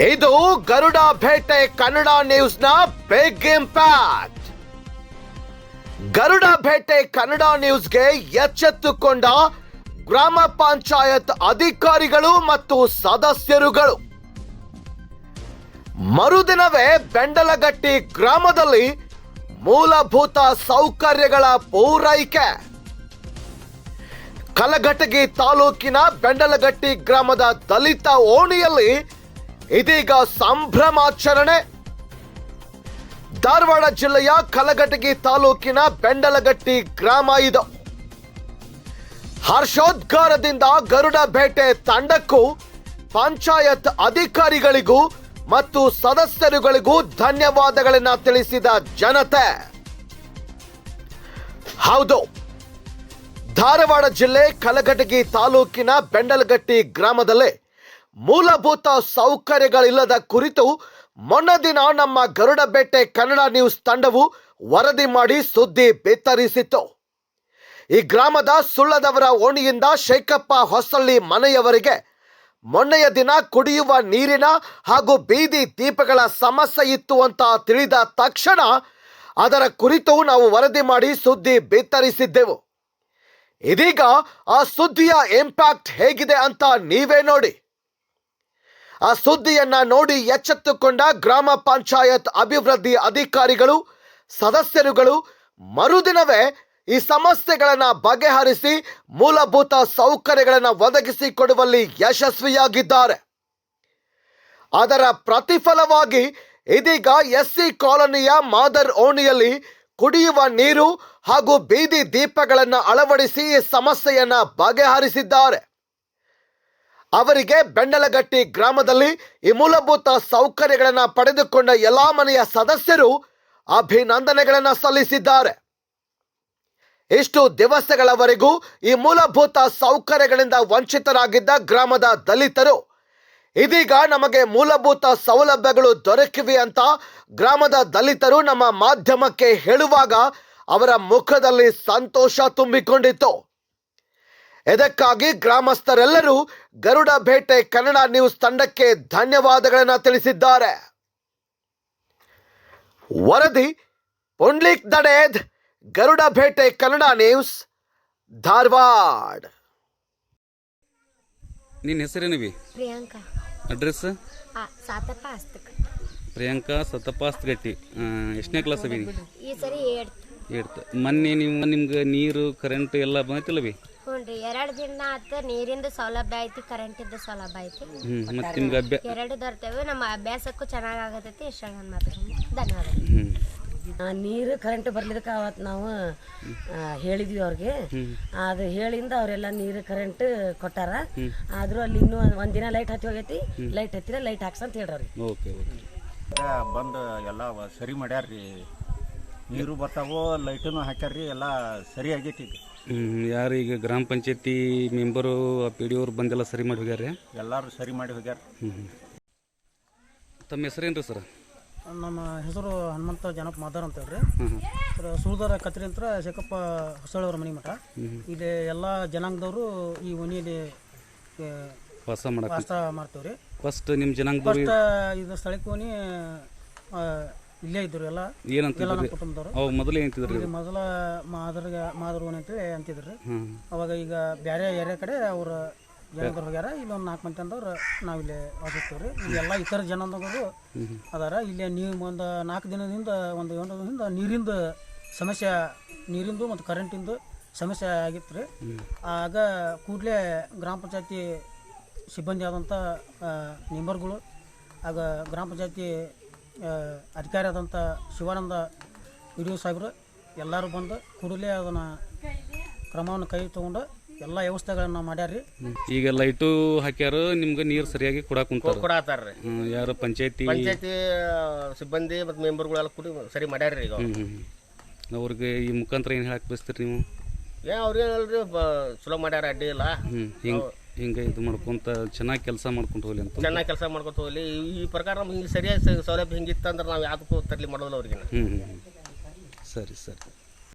ಇದು ಗರುಡ ಭೇಟೆ ಕನ್ನಡ ನ್ಯೂಸ್ನ big impact Garuda ಭೇಟೆ Kannada ನ್ಯೂಸ್ಗೆ ಎಚ್ಚೆತ್ತುಕೊಂಡ ಗ್ರಾಮ ಪಂಚಾಯತ್ ಅಧಿಕಾರಿಗಳು ಮತ್ತು ಸದಸ್ಯರುಗಳು. ಮರುದಿನವೇ ಬೆಂಡಲಗಟ್ಟಿ ಗ್ರಾಮದಲ್ಲಿ ಮೂಲಭೂತ ಸೌಕರ್ಯಗಳ ಪೂರೈಕೆ. ಕಲಘಟಗಿ ತಾಲೂಕಿನ ಬೆಂಡಲಗಟ್ಟಿ ಗ್ರಾಮದ ದಲಿತ ಓಣಿಯಲ್ಲಿ ಇದೀಗ ಸಂಭ್ರಮಾಚರಣೆ. ಧಾರವಾಡ ಜಿಲ್ಲೆಯ ಕಲಘಟಗಿ ತಾಲೂಕಿನ ಬೆಂಡಲಗಟ್ಟಿ ಗ್ರಾಮ ಇದು. ಹರ್ಷೋದ್ಗಾರದಿಂದ ಗರುಡ ಬೇಟೆ ತಂಡಕ್ಕೂ ಪಂಚಾಯತ್ ಅಧಿಕಾರಿಗಳಿಗೂ ಮತ್ತು ಸದಸ್ಯರುಗಳಿಗೂ ಧನ್ಯವಾದಗಳನ್ನು ತಿಳಿಸಿದ ಜನತೆ. ಹೌದು, ಧಾರವಾಡ ಜಿಲ್ಲೆ ಕಲಘಟಗಿ ತಾಲೂಕಿನ ಬೆಂಡಲಗಟ್ಟಿ ಗ್ರಾಮದಲ್ಲಿ ಮೂಲಭೂತ ಸೌಕರ್ಯಗಳಿಲ್ಲದ ಕುರಿತು ಮೊನ್ನೆ ದಿನ ನಮ್ಮ ಗರುಡಬೇಟೆ ಕನ್ನಡ ನ್ಯೂಸ್ ತಂಡವು ವರದಿ ಮಾಡಿ ಸುದ್ದಿ ಬಿತ್ತರಿಸಿತ್ತು. ಈ ಗ್ರಾಮದ ಸುಳ್ಳದವರ ಓಣಿಯಿಂದ ಶೇಖಪ್ಪ ಹೊಸಳ್ಳಿ ಮನೆಯವರಿಗೆ ಮೊನ್ನೆಯ ದಿನ ಕುಡಿಯುವ ನೀರಿನ ಹಾಗೂ ಬೀದಿ ದೀಪಗಳ ಸಮಸ್ಯೆ ಇತ್ತು ಅಂತ ತಿಳಿದ ತಕ್ಷಣ ಅದರ ಕುರಿತು ನಾವು ವರದಿ ಮಾಡಿ ಸುದ್ದಿ ಬಿತ್ತರಿಸಿದ್ದೆವು. ಇದೀಗ ಆ ಸುದ್ದಿಯ ಇಂಪ್ಯಾಕ್ಟ್ ಹೇಗಿದೆ ಅಂತ ನೀವೇ ನೋಡಿ. ಆ ಸುದ್ದಿಯನ್ನ ನೋಡಿ ಎಚ್ಚೆತ್ತುಕೊಂಡ ಗ್ರಾಮ ಪಂಚಾಯತ್ ಅಭಿವೃದ್ಧಿ ಅಧಿಕಾರಿಗಳು, ಸದಸ್ಯರುಗಳು ಮರುದಿನವೇ ಈ ಸಮಸ್ಯೆಗಳನ್ನು ಬಗೆಹರಿಸಿ ಮೂಲಭೂತ ಸೌಕರ್ಯಗಳನ್ನು ಒದಗಿಸಿ ಕೊಡುವಲ್ಲಿ ಯಶಸ್ವಿಯಾಗಿದ್ದಾರೆ. ಅದರ ಪ್ರತಿಫಲವಾಗಿ ಇದೀಗ ಎಸ್ಸಿ ಕಾಲೋನಿಯ ಮಾದರ್ ಓಣಿಯಲ್ಲಿ ಕುಡಿಯುವ ನೀರು ಹಾಗೂ ಬೀದಿ ದೀಪಗಳನ್ನು ಅಳವಡಿಸಿ ಈ ಸಮಸ್ಯೆಯನ್ನು ಬಗೆಹರಿಸಿದ್ದಾರೆ. ಅವರಿಗೆ ಬೆಂಡಲಗಟ್ಟಿ ಗ್ರಾಮದಲ್ಲಿ ಈ ಮೂಲಭೂತ ಸೌಕರ್ಯಗಳನ್ನು ಪಡೆದುಕೊಂಡ ಎಲ್ಲಾ ಮನೆಯ ಸದಸ್ಯರು ಅಭಿನಂದನೆಗಳನ್ನು ಸಲ್ಲಿಸಿದ್ದಾರೆ. ಇಷ್ಟು ದಿವಸಗಳವರೆಗೂ ಈ ಮೂಲಭೂತ ಸೌಕರ್ಯಗಳಿಂದ ವಂಚಿತರಾಗಿದ್ದ ಗ್ರಾಮದ ದಲಿತರು, ಇದೀಗ ನಮಗೆ ಮೂಲಭೂತ ಸೌಲಭ್ಯಗಳು ದೊರಕಿವೆ ಅಂತ ಗ್ರಾಮದ ದಲಿತರು ನಮ್ಮ ಮಾಧ್ಯಮಕ್ಕೆ ಹೇಳುವಾಗ ಅವರ ಮುಖದಲ್ಲಿ ಸಂತೋಷ ತುಂಬಿಕೊಂಡಿತ್ತು. ಇದಕ್ಕಾಗಿ ಗ್ರಾಮಸ್ಥರೆಲ್ಲರೂ ಗರುಡ ಬೇಟೆ ಕನ್ನಡ ನ್ಯೂಸ್ ತಂಡಕ್ಕೆ ಧನ್ಯವಾದಗಳನ್ನು ತಿಳಿಸಿದ್ದಾರೆ. ವರದಿ ಪುಂಡ್ಲಿಕ್ ದಡೇದ್ ಗರುಡ ಬೇಟೆ ಕನ್ನಡ ನ್ಯೂಸ್ ಧಾರವಾಡ. ನಿನ್ನ ಹೆಸರೇನಿವಿ ಪ್ರಿಯಾಂಕಾ. ಅಡ್ರೆಸ್? ಆ, ಸಾತಪ್ಪ ಗಟ್ಟಿ ಪ್ರಿಯಾಂಕಾ ಎಷ್ಟನೇ ಕ್ಲಾಸ್ ಅವಿ ಈ ಸರಿ ಏಡ್ತು ಹೇಳ್ತ ಮೊನ್ನೆ ನೀವು ನಿಮ್ಗೆ ನೀರು ಕರೆಂಟ್ ಎಲ್ಲ ಬಂದೈತಿಲ್ಲ ಬಿ? ಹ್ಞೂ ರೀ ಎರಡು ದಿನ ಆತ ನೀರಿಂದ ಸೌಲಭ್ಯ ಐತಿ ಇದ್ದ ಸೌಲಭ್ಯ ಐತಿ. ಹ್ಞೂ ಮತ್ತು ನಿಮ್ಗೆ ಅಭ್ಯಾ ಎರಡು ದೊರ್ತೇವೆ ನಮ್ಮ ಅಭ್ಯಾಸಕ್ಕೂ ಚೆನ್ನಾಗಿ ಆಗತೈತಿ ಇಷ್ಟ ನನ್ನ ಧನ್ಯವಾದ ಹ್ಞೂ ಆ, ನೀರು ಕರೆಂಟ್ ಬರ್ಲಿದಕ್ಕೆ ಅವತ್ತು ನಾವು ಆ, ಹೇಳಿದ್ವಿ ಅವ್ರಿಗೆ. ಅದು ಹೇಳಿಂದ ಅವರೆಲ್ಲ ನೀರು ಕರೆಂಟ್ ಕೊಟ್ಟಾರ. ಆದ್ರೂ ಅಲ್ಲಿ ಇನ್ನೂ ಒಂದಿನ ಲೈಟ್ ಹತ್ತಿ ಹೋಗೈತಿ. ಲೈಟ್ ಹತ್ತಿರ ಲೈಟ್ ಹಾಕ್ಸಂತ ಹೇಳ್ರಿ ಓಕೆ ಓಕೆ. ಬಂದು ಎಲ್ಲ ವ- ಸರಿ ಮಾಡ್ಯಾರ್ರಿ. ನೀರು ಬರ್ತಾವೋ ಲೈಟನ್ನು ಹಾಕ್ಯಾರ್ರಿ ಎಲ್ಲ ಸರಿ ಆಗೈತಿ ಈಗ. ಯಾರು ಈಗ ಗ್ರಾಮ ಪಂಚಾಯತಿ ಮೆಂಬರು ಪಿ ಡಿ ಅವ್ರು ಬಂದೆಲ್ಲ ಸರಿ ಮಾಡಿ ಹೋಗ್ಯಾರ ಎಲ್ಲರೂ ಸರಿ ಮಾಡಿ ಹೋಗ್ಯಾರ. ಹ್ಞೂ ತಮ್ಮ ಹೆಸರೇನು ರೀ ಸರ್? ನಮ್ಮ ಹೆಸರು ಹನುಮಂತ ಜನಪ್ಪ ಮಾದಾರ್ ಅಂತ ಹೇಳ್ರಿ. ಸರ್ ಸುಳ್ದಾರ ಕತ್ರಿ ಅಂತ ಶೇಖಪ್ಪ ಹೊಸಳವ್ರ ಮನೆ ಮಠ. ಇಲ್ಲಿ ಎಲ್ಲ ಜನಾಂಗದವರು ಈ ಓಣಿಯಲ್ಲಿ ವಾಸ ಮಾಡಕ್ಕೆ ವಾಸ ಮಾಡ್ತೇವ್ರಿ. ಫಸ್ಟ್ ನಿಮ್ಮ ಜನಾಂಗದವ್ರು ಫಸ್ಟ್ ಇದು ಸ್ಥಳಕ್ಕೆ ಓಣಿ ಆ, ಇಲ್ಲೇ ಇದ್ರು ಎಲ್ಲ. ಏನಂತ ಎಲ್ಲ ನಮ್ಮ ಕುಟುಂಬದವರು. ಮೊದಲು ಏನಂತಿದ್ರಿ ಇಲ್ಲಿ ಮೊದಲ ಮಾದರ್ಗ ಮಾದರ್ ಓಣಿ ಅಂತೇಳಿ ಅಂತಿದ್ರು ಅವಾಗ ಈಗ ಬೇರೆ ಏರಿಯಾ ಕಡೆ ಅವ್ರ ಜನದವ್ರು ಹೋಗ್ಯಾರ. ಇಲ್ಲೊಂದು ನಾಲ್ಕು ಮಂದಿ ಅಂದವ್ರು ನಾವಿಲ್ಲಿ ವಾಸಿಸ್ತೀವ್ರಿ ಇಲ್ಲಿ ಎಲ್ಲ ಇತರ ಜನದವರು ಅದಾರ. ಇಲ್ಲಿ ನೀವು ಒಂದು ನಾಲ್ಕು ದಿನದಿಂದ ಒಂದು ಏಳು ದಿನದಿಂದ ನೀರಿಂದ ಸಮಸ್ಯೆ ನೀರಿಂದು ಮತ್ತು ಕರೆಂಟಿಂದು ಸಮಸ್ಯೆ ಆಗಿತ್ತು ರೀ ಆಗ ಕೂಡಲೇ ಗ್ರಾಮ ಪಂಚಾಯತಿ ಸಿಬ್ಬಂದಿ ಆದಂಥ ಮೆಂಬರ್ಗಳು ಆಗ ಗ್ರಾಮ ಪಂಚಾಯತಿ ಅಧಿಕಾರಿ ಆದಂಥ ಶಿವಾನಂದ ಪಿ ಡಿ ಸಾಹೇಬರು ಎಲ್ಲರೂ ಬಂದು ಕೂಡಲೇ ಅದನ್ನು ಕ್ರಮವನ್ನು ಕೈ ತೊಗೊಂಡು ಎಲ್ಲ ವ್ಯವಸ್ಥೆಗಳನ್ನು ಮಾಡ್ಯಾರ್ರಿ. ಈಗ ಲೈಟು ಹಾಕ್ಯಾರ ನಿಮ್ಗೆ ನೀರು ಸರಿಯಾಗಿ ಕೊಡಾಕ್ ಕುಂತಾರ? ಕೊಡತ್ತಾರ್ರಿ ಹ್ಮ್, ಯಾರು ಪಂಚಾಯತಿ ಪಂಚಾಯತಿ ಸಿಬ್ಬಂದಿ ಮತ್ತು ಮೆಂಬರ್ಗಳೆಲ್ಲ ಕೂಡಿ ಸರಿ ಮಾಡ್ಯಾರ್ರಿ ಈಗ ಅವ್ರಿಗೆ ಈ ಮುಖಾಂತರ ಏನು ಹೇಳಕ್ ಬಯಸ್ತೀರಿ ನೀವು? ಏ ಅವ್ರೇನಲ್ರಿ ಚಲೋ ಮಾಡ್ಯಾರ ಅಡ್ಡಿ ಇಲ್ಲ. ಹ್ಞೂ ಹಿಂಗೆ ಹಿಂಗೆ ಇದು ಮಾಡ್ಕೊಂತ ಚೆನ್ನಾಗಿ ಕೆಲಸ ಮಾಡ್ಕೊಂಡು ಹೋಗ್ಲಿ ಅಂತ ಚೆನ್ನಾಗಿ ಕೆಲಸ ಮಾಡ್ಕೊತ ಹೋಗ್ಲಿ. ಈ- ಈ ಪ್ರಕಾರ ನಮ್ಗೆ ಹಿಂಗೆ ಸರಿಯಾಗಿ ಸ- ಸೌಲಭ್ಯ ಹಿಂಗಿತ್ತಂದ್ರೆ ನಾವು ಯಾವುದಕ್ಕೂ ತರ್ಲಿ ಮಾಡೋದಿಲ್ಲ ಅವ್ರಿಗೆ. ಹ್ಞೂ ಹ್ಞೂ ಸರಿ ಸರಿ.